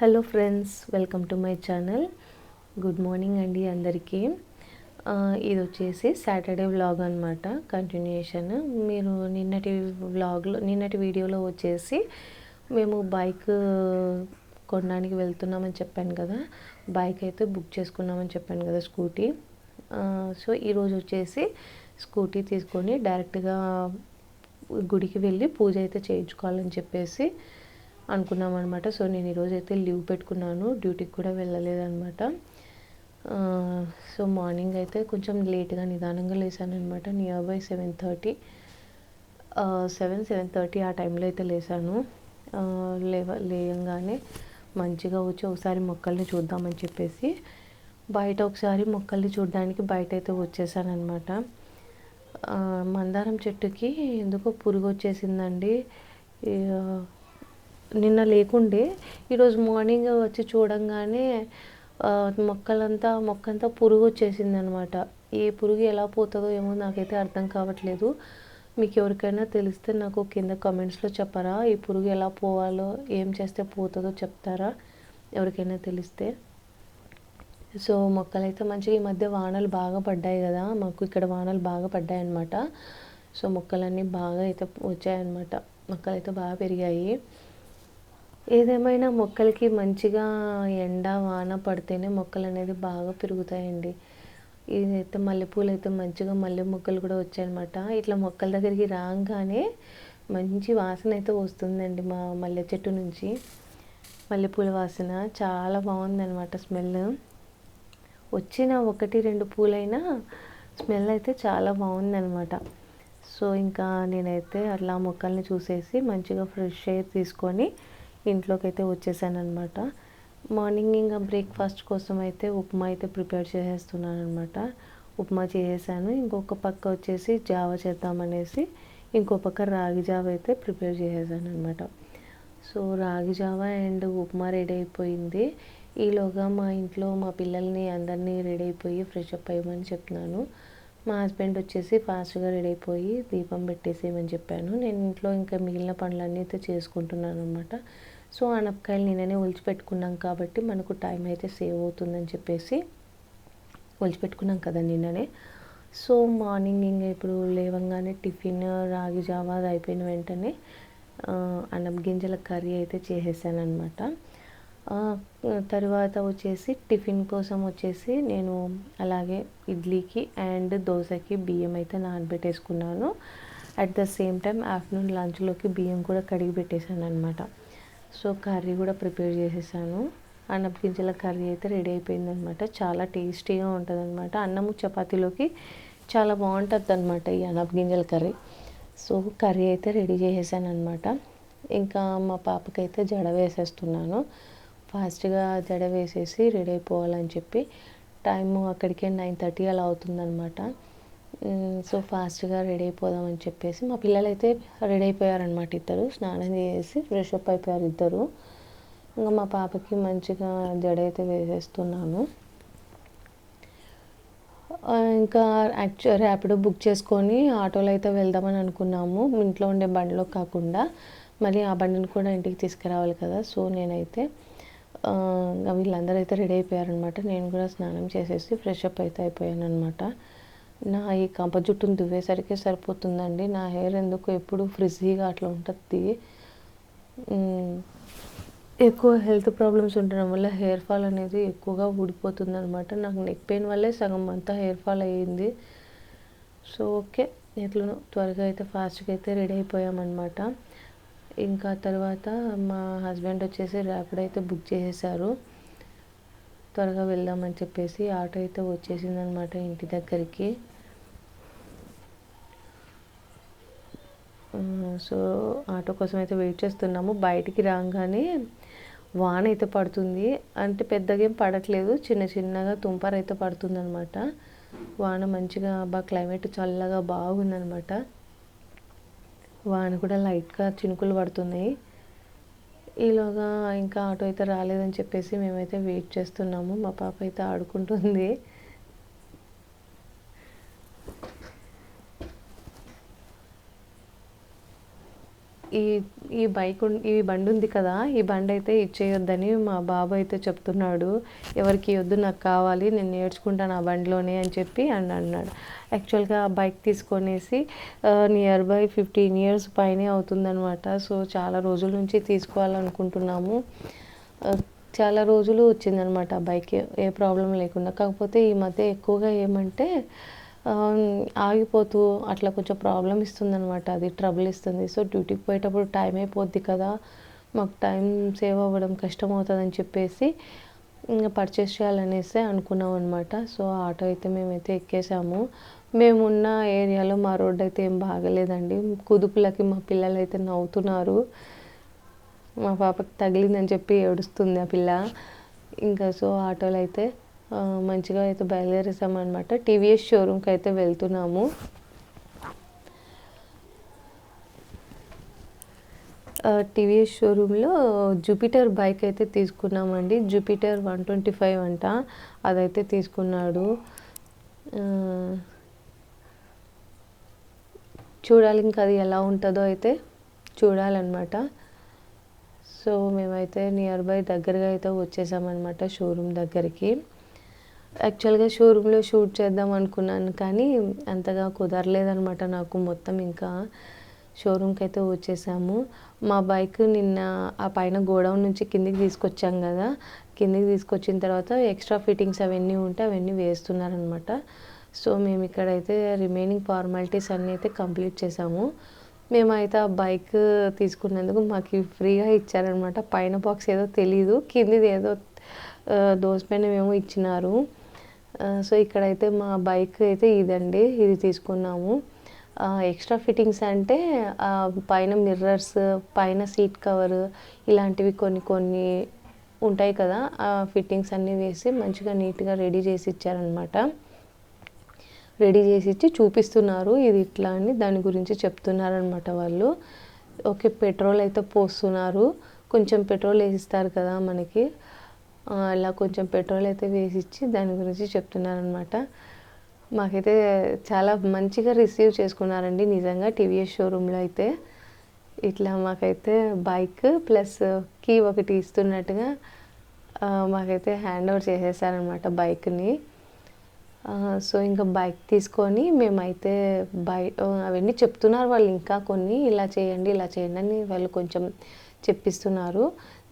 Hello friends welcome to my channel. Good morning అండి అందరికీ. ఇది వచ్చేసి సాటర్డే వ్లాగ్ అనమాట కంటిన్యూషన్ మీరు నిన్నటి వ్లాగ్లో నిన్నటి వీడియోలో వచ్చేసి మేము బైక్ కొనడానికి వెళ్తున్నామని చెప్పాను కదా బైక్ అయితే బుక్ చేసుకున్నామని చెప్పాను కదా స్కూటీ. సో ఈరోజు వచ్చేసి స్కూటీ తీసుకొని డైరెక్ట్గా గుడికి వెళ్ళి పూజ అయితే చేయించుకోవాలని చెప్పేసి అనుకున్నాం అనమాట సో నేను ఈరోజు అయితే లీవ్ పెట్టుకున్నాను. డ్యూటీకి కూడా వెళ్ళలేదనమాట సో మార్నింగ్ అయితే కొంచెం లేట్గా నిదానంగా లేసాను అనమాట near by seven thirty. Seven seven thirty ఆ టైంలో అయితే లేసాను. లేవ లేయంగానే మంచిగా వచ్చి ఒకసారి మొక్కల్ని చూద్దామని చెప్పేసి బయట ఒకసారి మొక్కల్ని చూడడానికి బయట అయితే వచ్చేసాను అనమాట మందారం చెట్టుకి ఎందుకో పురుగు వచ్చేసిందండి నిన్న లేకుండే ఈరోజు మార్నింగ్ వచ్చి చూడంగానే మొక్కలంతా మొక్కంతా పురుగు వచ్చేసింది అనమాట ఏ పురుగు ఎలా పోతుందో ఏమో నాకైతే అర్థం కావట్లేదు. మీకు ఎవరికైనా తెలిస్తే నాకు కింద కామెంట్స్లో చెప్పరా? ఈ పురుగు ఎలా పోవాలో ఏం చేస్తే పోతుందో చెప్తారా? ఎవరికైనా తెలిస్తే. సో మొక్కలైతే మంచిగా ఈ మధ్య వానలు బాగా పడ్డాయి కదా మాకు ఇక్కడ వానలు బాగా పడ్డాయి అనమాట సో మొక్కలన్నీ బాగా అయితే వచ్చాయన్నమాట. మొక్కలైతే బాగా పెరిగాయి. ఏదేమైనా మొక్కలకి మంచిగా ఎండ వాన పడితేనే మొక్కలు అనేది బాగా పెరుగుతాయండి. ఇదైతే మల్లెపూలు అయితే మంచిగా మల్లె మొక్కలు కూడా వచ్చాయన్నమాట. ఇట్లా మొక్కల దగ్గరికి రాగానే మంచి వాసన అయితే వస్తుందండి మా మల్లె చెట్టు నుంచి. మల్లెపూల వాసన చాలా బాగుందన్నమాట స్మెల్. వచ్చిన ఒకటి రెండు పూలైనా స్మెల్ అయితే చాలా బాగుందన్నమాట. సో ఇంకా నేనైతే అట్లా మొక్కల్ని చూసేసి మంచిగా ఫ్రెష్ ఎయిర్ తీసుకొని ఇంట్లోకి అయితే వచ్చేసాను అనమాట మార్నింగ్ ఇంకా బ్రేక్ఫాస్ట్ కోసం అయితే ఉప్మా అయితే ప్రిపేర్ చేసేస్తున్నాను అనమాట ఉప్మా చేసేసాను. ఇంకొక పక్క వచ్చేసి జావ చేద్దామనేసి ఇంకో పక్క రాగి జావ అయితే ప్రిపేర్ చేసేసాను అనమాట సో రాగి జావ అండ్ ఉప్మా రెడీ అయిపోయింది. ఈలోగా మా ఇంట్లో మా పిల్లల్ని అందరినీ రెడీ అయిపోయి ఫ్రెష్ అప్ అయ్యమని చెప్తున్నాను. మా హస్బెండ్ వచ్చేసి ఫాస్ట్గా రెడీ అయిపోయి దీపం పెట్టేసేయమని చెప్పాను. నేను ఇంట్లో ఇంకా మిగిలిన పనులన్నీ అయితే చేసుకుంటున్నాను అనమాట సో అనపకాయలు నేననే ఒలిచిపెట్టుకున్నాం కాబట్టి మనకు టైం అయితే సేవ్ అవుతుందని చెప్పేసి ఒలిచిపెట్టుకున్నాం కదా నిన్ననే. సో మార్నింగ్ ఇంకా ఇప్పుడు లేవంగానే టిఫిన్ రాగి జావా అది అయిపోయిన వెంటనే ఆ, అన్నం గింజల కర్రీ అయితే చేసేసాను అనమాట తర్వాత వచ్చేసి టిఫిన్ కోసం వచ్చేసి నేను అలాగే ఇడ్లీకి అండ్ దోశకి బియ్యం అయితే నానబెట్టేసుకున్నాను. At the same time afternoon లంచ్లోకి బియ్యం కూడా కడిగి పెట్టేశాను అనమాట సో కర్రీ కూడా ప్రిపేర్ చేసేసాను. అన్నం గింజల కర్రీ అయితే రెడీ అయిపోయిందనమాట చాలా టేస్టీగా ఉంటుంది అనమాట అన్నము చపాతీలోకి చాలా బాగుంటుంది అనమాట ఈ అన్నపు గింజల కర్రీ. సో కర్రీ అయితే రెడీ చేసేసాను అనమాట ఇంకా మా పాపకైతే జడ వేసేస్తున్నాను. ఫాస్ట్గా జడ వేసేసి రెడీ అయిపోవాలని చెప్పి టైం అక్కడికే నైన్ థర్టీ అలా అవుతుందనమాట సో ఫాస్ట్గా రెడీ అయిపోదామని చెప్పేసి మా పిల్లలు అయితే రెడీ అయిపోయారనమాట ఇద్దరు. స్నానం చేసి ఫ్రెష్ అప్ అయిపోయారు ఇద్దరు. ఇంకా మా పాపకి మంచిగా జడ అయితే వేసేస్తున్నాను. ఇంకా యాక్చువల్ ర్యాపిడో బుక్ చేసుకొని ఆటోలో అయితే వెళ్దామని అనుకున్నాము. ఇంట్లో ఉండే బండిలో కాకుండా. మరి ఆ బండిని కూడా ఇంటికి తీసుకురావాలి కదా సో నేనైతే ఇంకా వీళ్ళందరూ అయితే రెడీ అయిపోయారనమాట. నేను కూడా స్నానం చేసేసి ఫ్రెష్ అప్ అయితే అయిపోయాను అనమాట నా ఈ కంప జుట్టును దువ్వేసరికి సరిపోతుందండి. నా హెయిర్ ఎందుకు ఎప్పుడు ఫ్రిజీగా అట్లా ఉంటుంది? ఎక్కువ హెల్త్ ప్రాబ్లమ్స్ ఉండడం వల్ల హెయిర్ ఫాల్ అనేది ఎక్కువగా ఊడిపోతుందనమాట. నాకు నెక్ పెయిన్ వల్లే సగం అంతా హెయిర్ ఫాల్ అయ్యింది. So okay. ఎట్లనో త్వరగా అయితే ఫాస్ట్గా అయితే రెడీ అయిపోయామన్నమాట ఇంకా తర్వాత మా హస్బెండ్ వచ్చేసి ర్యాపిడ్ అయితే బుక్ చేసేసారు. త్వరగా వెళ్దామని చెప్పేసి ఆటో అయితే వచ్చేసింది అనమాట ఇంటి దగ్గరికి. సో ఆటో కోసం అయితే వెయిట్ చేస్తున్నాము. బయటికి రాగానే వాన అయితే పడుతుంది. అంటే పెద్దగా ఏం పడట్లేదు. చిన్న చిన్నగా తుంపర అయితే పడుతుంది అనమాట వాన మంచిగా బాగా క్లైమేట్ చల్లగా బాగుందనమాట వాన కూడా లైట్గా చినుకులు పడుతున్నాయి. ఈలోగా ఇంకా ఆటో అయితే రాలేదని చెప్పేసి మేమైతే వెయిట్ చేస్తున్నాము. మా పాప అయితే ఆడుకుంటుంది. ఈ ఈ బైక్ ఈ బండి ఉంది కదా ఈ బండి అయితే ఇచ్చేయొద్దని మా బాబు అయితే చెప్తున్నాడు. ఎవరికి వద్దు నాకు కావాలి నేను నేర్చుకుంటాను ఆ బండిలోనే అని చెప్పి అని అన్నాడు. యాక్చువల్గా ఆ బైక్ తీసుకొనేసి నియర్ బై ఫిఫ్టీన్ ఇయర్స్ పైనే అవుతుందనమాట సో చాలా రోజుల నుంచి తీసుకోవాలనుకుంటున్నాము. చాలా రోజులు వచ్చిందనమాట ఆ బైక్ ఏ ప్రాబ్లం లేకుండా. కాకపోతే ఈ మధ్య ఎక్కువగా ఏమంటే ఆగిపోతూ అట్లా కొంచెం ప్రాబ్లం ఇస్తుందనమాట అది ట్రబుల్ ఇస్తుంది. సో డ్యూటీకి పోయేటప్పుడు టైం అయిపోద్ది కదా. మాకు టైం సేవ్ అవ్వడం కష్టం అవుతుందని చెప్పేసి ఇంకా పర్చేస్ చేయాలనేసి అనుకున్నాం అనమాట సో ఆటో అయితే మేమైతే ఎక్కేసాము. మేమున్న ఏరియాలో మా రోడ్ అయితే ఏం బాగలేదండి. కుదుపులకి మా పిల్లలు అయితే నవ్వుతున్నారు. మా పాపకి తగిలిందని చెప్పి ఏడుస్తుంది ఆ పిల్ల. ఇంకా సో ఆటోలు అయితే మంచిగా అయితే బయలుదేరేసామన్నమాట. టీవీఎస్ షోరూమ్కి అయితే వెళ్తున్నాము టీవీఎస్ షోరూంలో జూపిటర్ బైక్ అయితే తీసుకున్నామండి. జూపిటర్ వన్ ట్వంటీ ఫైవ్ అంట. అదైతే తీసుకున్నాడు. చూడాలి ఇంకా అది ఎలా ఉంటుందో అయితే చూడాలన్నమాట. సో మేమైతే నియర్ బై దగ్గరగా అయితే వచ్చేసామన్నమాట షోరూమ్ దగ్గరికి. యాక్చువల్గా షోరూంలో షూట్ చేద్దాం అనుకున్నాను కానీ అంతగా కుదరలేదనమాట నాకు. మొత్తం ఇంకా షోరూమ్కి అయితే వచ్చేసాము. మా బైక్ నిన్న ఆ పైన గోడౌన్ నుంచి కిందికి తీసుకొచ్చాం కదా. కిందికి తీసుకొచ్చిన తర్వాత ఎక్స్ట్రా ఫిట్టింగ్స్ అవన్నీ ఉంటే అవన్నీ వేస్తున్నారనమాట సో మేము ఇక్కడైతే రిమైనింగ్ ఫార్మాలిటీస్ అన్నీ అయితే కంప్లీట్ చేసాము. మేమైతే ఆ బైక్ తీసుకున్నందుకు మాకు ఫ్రీగా ఇచ్చారనమాట పైన బాక్స్ ఏదో తెలీదు కిందిది ఏదో దోసపైన మేము ఇచ్చినారు. సో ఇక్కడైతే మా బైక్ అయితే ఇదండి ఇది తీసుకున్నాము. ఎక్స్ట్రా ఫిట్టింగ్స్ అంటే పైన మిర్రర్స్ పైన సీట్ కవర్ ఇలాంటివి కొన్ని కొన్ని ఉంటాయి కదా ఆ ఫిట్టింగ్స్ అన్నీ వేసి మంచిగా నీట్గా రెడీ చేసి ఇచ్చారనమాట రెడీ చేసి ఇచ్చి చూపిస్తున్నారు ఇది ఇట్లా అని దాని గురించి చెప్తున్నారనమాట వాళ్ళు. ఓకే పెట్రోల్ అయితే పోస్తున్నారు. కొంచెం పెట్రోల్ వేసిస్తారు కదా మనకి. ఇలా కొంచెం పెట్రోల్ అయితే వేసి ఇచ్చి దాని గురించి చెప్తున్నారనమాట. మాకైతే చాలా మంచిగా రిసీవ్ చేసుకున్నారండి నిజంగా టీవీఎస్ షోరూంలో అయితే. ఇట్లా మాకైతే బైక్ ప్లస్ కీ ఒకటి ఇస్తున్నట్టుగా మాకైతే హ్యాండ్ ఓవర్ చేసేసారనమాట బైక్ని. సో ఇంకా బైక్ తీసుకొని మేమైతే బై అవన్నీ చెప్తున్నారు వాళ్ళు ఇంకా కొన్ని ఇలా చేయండి ఇలా చేయండి అని వాళ్ళు కొంచెం చెప్పిస్తున్నారు.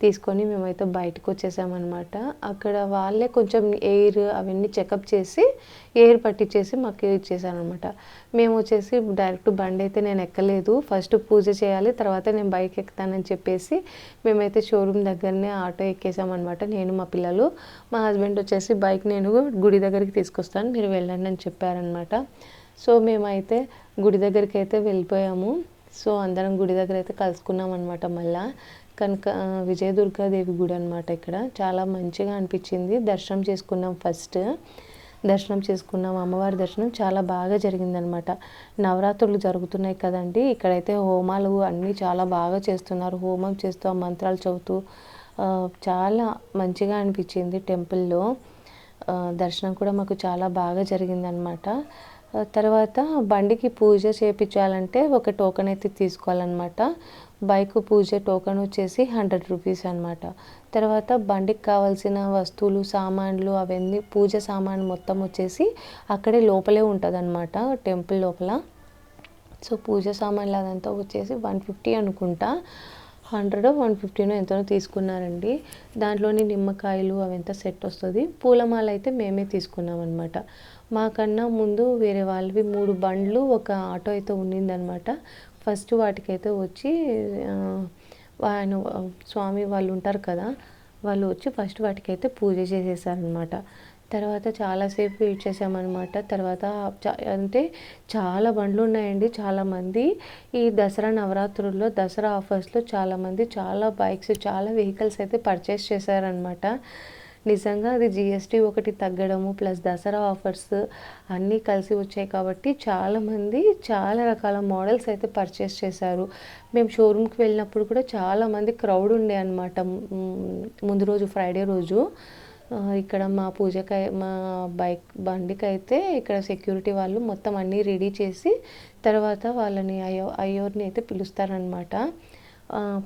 తీసుకొని మేమైతే బయటకు వచ్చేసామన్నమాట. అక్కడ వాళ్ళే కొంచెం ఎయిర్ అవన్నీ చెకప్ చేసి ఎయిర్ పట్టించేసి మాకు ఇచ్చేసారనమాట మేము వచ్చేసి డైరెక్ట్ బండి అయితే నేను ఎక్కలేదు. ఫస్ట్ పూజ చేయాలి తర్వాత నేను బైక్ ఎక్కుతానని చెప్పేసి మేమైతే షోరూమ్ దగ్గరనే ఆటో ఎక్కేసామన్నమాట. నేను మా పిల్లలు మా హస్బెండ్ వచ్చేసి బైక్ నేను గుడి దగ్గరికి తీసుకొస్తాను మీరు వెళ్ళండి అని చెప్పారనమాట సో మేమైతే గుడి దగ్గరికి అయితే వెళ్ళిపోయాము. సో అందరం గుడి దగ్గర అయితే కలుసుకున్నాం అనమాట మళ్ళీ. కనుక ఆ, విజయదుర్గాదేవి గుడి అనమాట ఇక్కడ. చాలా మంచిగా అనిపించింది. దర్శనం చేసుకున్నాం ఫస్ట్. దర్శనం చేసుకున్నాం. అమ్మవారి దర్శనం చాలా బాగా జరిగిందనమాట నవరాత్రులు జరుగుతున్నాయి కదండి. ఇక్కడైతే హోమాలు అన్నీ చాలా బాగా చేస్తున్నారు. హోమం చేస్తూ ఆ మంత్రాలు చదువుతూ చాలా మంచిగా అనిపించింది టెంపుల్లో. దర్శనం కూడా మాకు చాలా బాగా జరిగిందనమాట తర్వాత బండికి పూజ చేయించాలంటే ఒక టోకెన్ అయితే తీసుకోవాలన్నమాట. బైక్ పూజ టోకెన్ వచ్చేసి హండ్రెడ్ రూపీస్ అనమాట తర్వాత బండికి కావాల్సిన వస్తువులు సామాన్లు అవన్నీ పూజ సామాన్ మొత్తం వచ్చేసి అక్కడే లోపలే ఉంటుంది టెంపుల్ లోపల. సో పూజ సామాన్లు అదంతా వచ్చేసి వన్ ఫిఫ్టీ అనుకుంటా. హండ్రెడ్ వన్ ఫిఫ్టీనో ఎంతనో తీసుకున్నారండి. దాంట్లోని నిమ్మకాయలు అవంతా సెట్ వస్తుంది. పూలమాల అయితే మేమే తీసుకున్నాం అనమాట మాకన్నా ముందు వేరే వాళ్ళవి మూడు బండ్లు ఒక ఆటో అయితే ఉండిందనమాట ఫస్ట్ వాటికైతే వచ్చి ఆయన స్వామి వాళ్ళు ఉంటారు కదా వాళ్ళు వచ్చి ఫస్ట్ వాటికైతే పూజ చేసేసారనమాట తర్వాత చాలాసేపు వెయిట్ చేసామన్నమాట. తర్వాత అంటే చాలా బండ్లు ఉన్నాయండి చాలామంది. ఈ దసరా నవరాత్రుల్లో దసరా ఆఫర్స్లో చాలామంది చాలా బైక్స్ చాలా వెహికల్స్ అయితే పర్చేస్ చేశారనమాట నిజంగా అది జిఎస్టీ ఒకటి తగ్గడము ప్లస్ దసరా ఆఫర్స్ అన్నీ కలిసి వచ్చాయి కాబట్టి చాలామంది చాలా రకాల మోడల్స్ అయితే పర్చేస్ చేశారు. మేము షోరూమ్కి వెళ్ళినప్పుడు కూడా చాలామంది క్రౌడ్ ఉండే అనమాట ముందు రోజు ఫ్రైడే రోజు. ఇక్కడ మా పూజకై మా బైక్ బండికి అయితే ఇక్కడ సెక్యూరిటీ వాళ్ళు మొత్తం అన్నీ రెడీ చేసి తర్వాత వాళ్ళని అయ్యో అయ్యోర్ని అయితే పిలుస్తారనమాట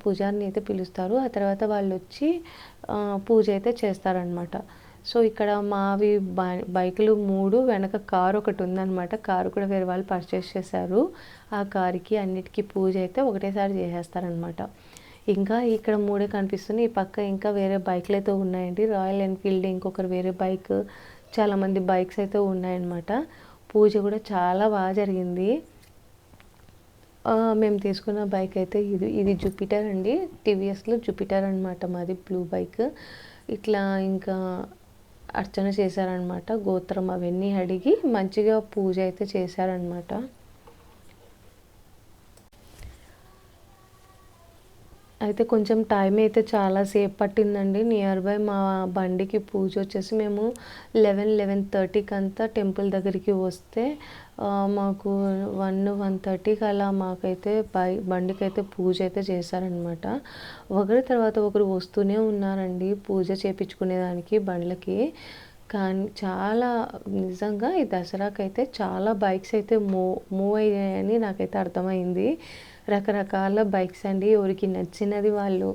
పూజారిని అయితే పిలుస్తారు. ఆ తర్వాత వాళ్ళు వచ్చి పూజ అయితే చేస్తారనమాట సో ఇక్కడ మావి బైకులు మూడు వెనక కారు ఒకటి ఉందన్నమాట. కారు కూడా వేరే వాళ్ళు పర్చేస్ చేశారు. ఆ కారుకి అన్నిటికీ పూజ అయితే ఒకటేసారి చేసేస్తారనమాట ఇంకా ఇక్కడ మూడే కనిపిస్తున్నాయి. ఈ పక్క ఇంకా వేరే బైక్లు అయితే ఉన్నాయండి. రాయల్ ఎన్ఫీల్డ్ ఇంకొకరు వేరే బైక్ చాలామంది బైక్స్ అయితే ఉన్నాయన్నమాట. పూజ కూడా చాలా బాగా జరిగింది. మేము తీసుకున్న బైక్ అయితే ఇది ఇది జూపిటర్ అండి. టీవీఎస్లో జూపిటర్ అనమాట మాది బ్లూ బైక్. ఇట్లా ఇంకా అర్చన చేశారనమాట గోత్రం అవన్నీ అడిగి మంచిగా పూజ అయితే చేశారనమాట అయితే కొంచెం టైం అయితే చాలా సేపు పట్టిందండి. నియర్ బై మా బండికి పూజ వచ్చేసి మేము లెవెన్ లెవెన్ థర్టీకి అంతా టెంపుల్ దగ్గరికి వస్తే మాకు వన్ వన్ థర్టీకి అలా మాకైతే బై బండికి అయితే పూజ అయితే చేశారనమాట ఒకరి తర్వాత ఒకరు వస్తూనే ఉన్నారండి పూజ చేపించుకునేదానికి బండ్లకి. కానీ చాలా నిజంగా ఈ దసరాకైతే చాలా బైక్స్ అయితే మూవ్ మూవ్ అయ్యాయని నాకైతే అర్థమైంది. రకరకాల బైక్స్ అండి. ఎవరికి నచ్చినది వాళ్ళు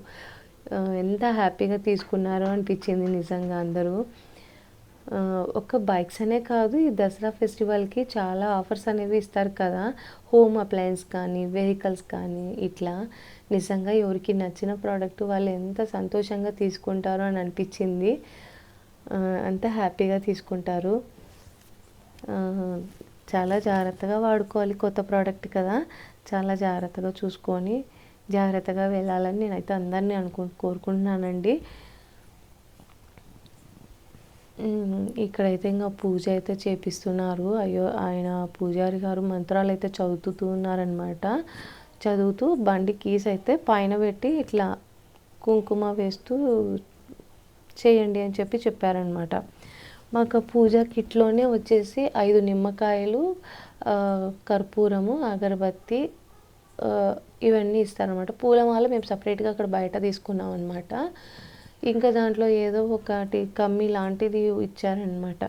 ఎంత హ్యాపీగా తీసుకున్నారో అనిపించింది నిజంగా అందరూ. ఒక బైక్స్ అనే కాదు ఈ దసరా ఫెస్టివల్కి చాలా ఆఫర్స్ అనేవి ఇస్తారు కదా. హోమ్ అప్లయన్స్ కానీ వెహికల్స్ కానీ ఇట్లా. నిజంగా ఎవరికి నచ్చిన ప్రోడక్ట్ వాళ్ళు ఎంత సంతోషంగా తీసుకుంటారో అని అనిపించింది. అంత హ్యాపీగా తీసుకుంటారు. చాలా జాగ్రత్తగా వాడుకోవాలి కొత్త ప్రోడక్ట్ కదా. చాలా జాగ్రత్తగా చూసుకొని జాగ్రత్తగా వెళ్ళాలని నేనైతే అందరినీ అనుకు కోరుకుంటున్నానండి. ఇక్కడైతే ఇంకా పూజ అయితే చేపిస్తున్నారు. అయ్యో ఆయన పూజారి గారు మంత్రాలు అయితే చదువుతూ ఉన్నారనమాట చదువుతూ బండి కీస్ అయితే పైన పెట్టి ఇట్లా కుంకుమ వేస్తూ చేయండి అని చెప్పి చెప్పారనమాట మాకు పూజ కిట్లోనే వచ్చేసి ఐదు నిమ్మకాయలు కర్పూరము అగరబత్తి ఇవన్నీ ఇస్తారనమాట పూలమాల మేము సపరేట్గా అక్కడ బయట తీసుకున్నాం అనమాట ఇంకా దాంట్లో ఏదో ఒకటి కమ్మి లాంటిది ఇచ్చారనమాట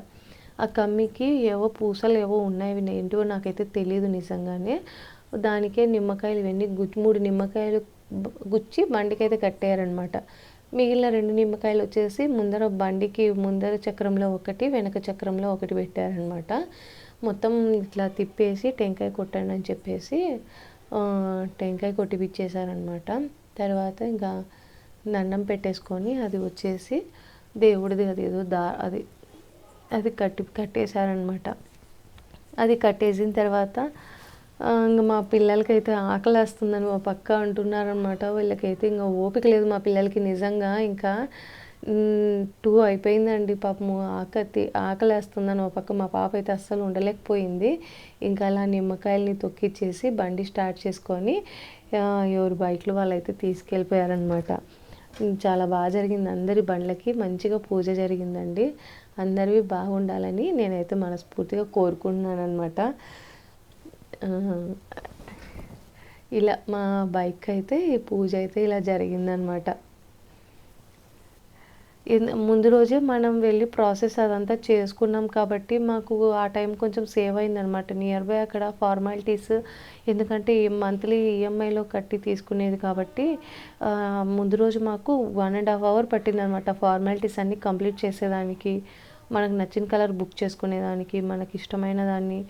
ఆ కమ్మికి ఏవో పూసలు ఏవో ఉన్నాయి ఏంటివో ఏంటో నాకైతే తెలియదు నిజంగానే. దానికే నిమ్మకాయలు ఇవన్నీ గుచ్చి మూడు నిమ్మకాయలు గుచ్చి బండికైతే కట్టారనమాట మిగిలిన రెండు నిమ్మకాయలు వచ్చేసి ముందర బండికి ముందర చక్రంలో ఒకటి వెనక చక్రంలో ఒకటి పెట్టారనమాట మొత్తం ఇట్లా తిప్పేసి టెంకాయ కొట్టండి అని చెప్పేసి టెంకాయ కొట్టిపిచ్చేసారనమాట తర్వాత ఇంకా దండం పెట్టేసుకొని అది వచ్చేసి దేవుడిది అది ఏదో దా అది అది కట్టి కట్టేశారనమాట అది కట్టేసిన తర్వాత ఇంక మా పిల్లలకైతే ఆకలి వేస్తుందని మా పక్క అంటున్నారనమాట వీళ్ళకైతే ఇంకా ఓపిక లేదు మా పిల్లలకి నిజంగా. ఇంకా టూ అయిపోయిందండి పాపము. ఆకతి ఆకలి వేస్తుందని ఒక పక్క మా పాప అయితే అస్సలు ఉండలేకపోయింది. ఇంకా అలా నిమ్మకాయల్ని తొక్కిచ్చేసి బండి స్టార్ట్ చేసుకొని ఎవరు బైక్లు వాళ్ళైతే తీసుకెళ్ళిపోయారనమాట చాలా బాగా జరిగింది. అందరి బండ్లకి మంచిగా పూజ జరిగిందండి. అందరివి బాగుండాలని నేనైతే మనస్ఫూర్తిగా కోరుకుంటున్నాను అనమాట ఇలా మా బైక్ అయితే పూజ అయితే ఇలా జరిగిందనమాట. ముందు రోజే మనం వెళ్ళి ప్రాసెస్ అదంతా చేసుకున్నాం కాబట్టి మాకు ఆ టైం కొంచెం సేవ్ అయిందనమాట. నియర్ బై అక్కడ ఫార్మాలిటీస్ ఎందుకంటే మంత్లీ ఈఎంఐలో కట్టి తీసుకునేది కాబట్టి ముందు రోజు మాకు వన్ అండ్ హాఫ్ అవర్ పట్టిందనమాట ఫార్మాలిటీస్ అన్నీ కంప్లీట్ చేసేదానికి. మనకు నచ్చిన కలర్ బుక్ చేసుకునేదానికి మనకి ఇష్టమైన దాన్ని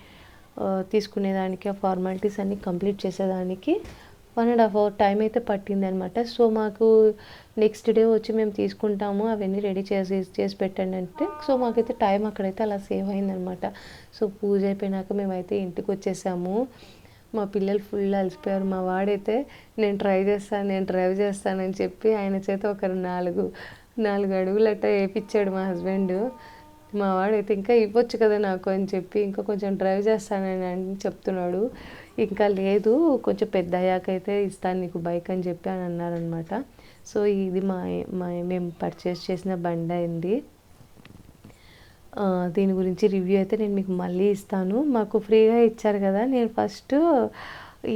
తీసుకునేదానికి ఆ ఫార్మాలిటీస్ అన్నీ కంప్లీట్ చేసేదానికి one and half hour time అయితే పట్టింది అనమాట సో మాకు నెక్స్ట్ డే వచ్చి మేము తీసుకుంటాము అవన్నీ రెడీ చేసి చేసి పెట్టండి అంటే సో మాకైతే టైం అక్కడైతే అలా సేవ్ అయిందనమాట సో పూజ అయిపోయినాక మేమైతే ఇంటికి వచ్చేసాము. మా పిల్లలు ఫుల్ అలసిపోయారు. మా వాడైతే నేను ట్రై చేస్తాను నేను డ్రైవ్ చేస్తానని చెప్పి ఆయన చేత ఒక నాలుగు నాలుగు అడుగులు వేయించాడు మా హస్బెండ్ మా వాడైతే ఇంకా ఇవ్వచ్చు కదా నాకు అని చెప్పి ఇంకా కొంచెం డ్రైవ్ చేస్తానని అని చెప్తున్నాడు. ఇంకా లేదు కొంచెం పెద్ద అయ్యాకైతే ఇస్తాను నీకు బైక్ అని చెప్పి అని అన్నారనమాట సో ఇది మా మా మేము పర్చేస్ చేసిన బండి అయింది దీని గురించి రివ్యూ అయితే నేను మీకు మళ్ళీ ఇస్తాను. మాకు ఫ్రీగా ఇచ్చారు కదా నేను ఫస్ట్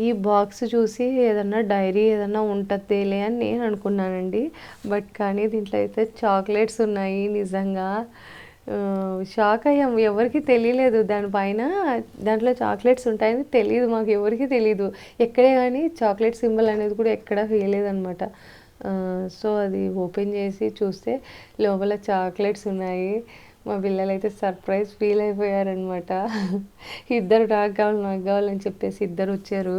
ఈ బాక్స్ చూసి ఏదన్నా డైరీ ఏదన్నా ఉంటుందేలే అని నేను అనుకున్నానండి. బట్ కానీ దీంట్లో అయితే చాక్లెట్స్ ఉన్నాయి నిజంగా. షాక్ అయ్యాం. ఎవరికి తెలియలేదు. దానిపైన దాంట్లో చాక్లెట్స్ ఉంటాయని తెలియదు మాకు ఎవరికి తెలియదు ఎక్కడే కానీ చాక్లెట్ సింబల్ అనేది కూడా ఎక్కడా వేయలేదనమాట సో అది ఓపెన్ చేసి చూస్తే లోపల చాక్లెట్స్ ఉన్నాయి. మా పిల్లలు అయితే సర్ప్రైజ్ ఫీల్ అయిపోయారనమాట ఇద్దరు నాకు కావాలి నాకు కావాలని చెప్పేసి ఇద్దరు వచ్చారు.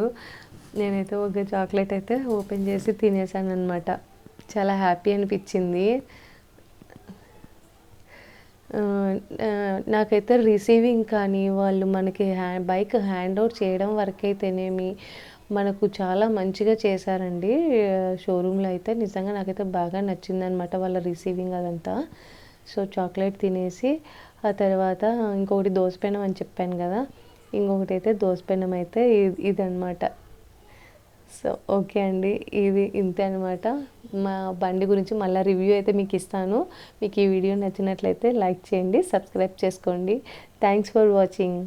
నేనైతే ఒక చాక్లెట్ అయితే ఓపెన్ చేసి తినేసాను అనమాట చాలా హ్యాపీ అనిపించింది. నాకైతే రిసీవింగ్ కానీ వాళ్ళు మనకి హ్యా బైక్ హ్యాండ్ ఓవర్ చేయడం వరకైతేనేమి మనకు చాలా మంచిగా చేశారండి. షోరూంలో అయితే నిజంగా నాకైతే బాగా నచ్చిందనమాట వాళ్ళ రిసీవింగ్ అదంతా. సో చాక్లెట్ తినేసి ఆ తర్వాత ఇంకొకటి దోసపెనం అని చెప్పాను కదా ఇంకొకటి అయితే దోసపెనం అయితే ఇది ఇదనమాట సో ఓకే అండి. ఇది ఇంతే అనమాట మా బండి గురించి మళ్ళీ రివ్యూ అయితే మీకు ఇస్తాను. మీకు ఈ వీడియో నచ్చినట్లయితే లైక్ చేయండి సబ్స్క్రైబ్ చేసుకోండి. Thanks for watching.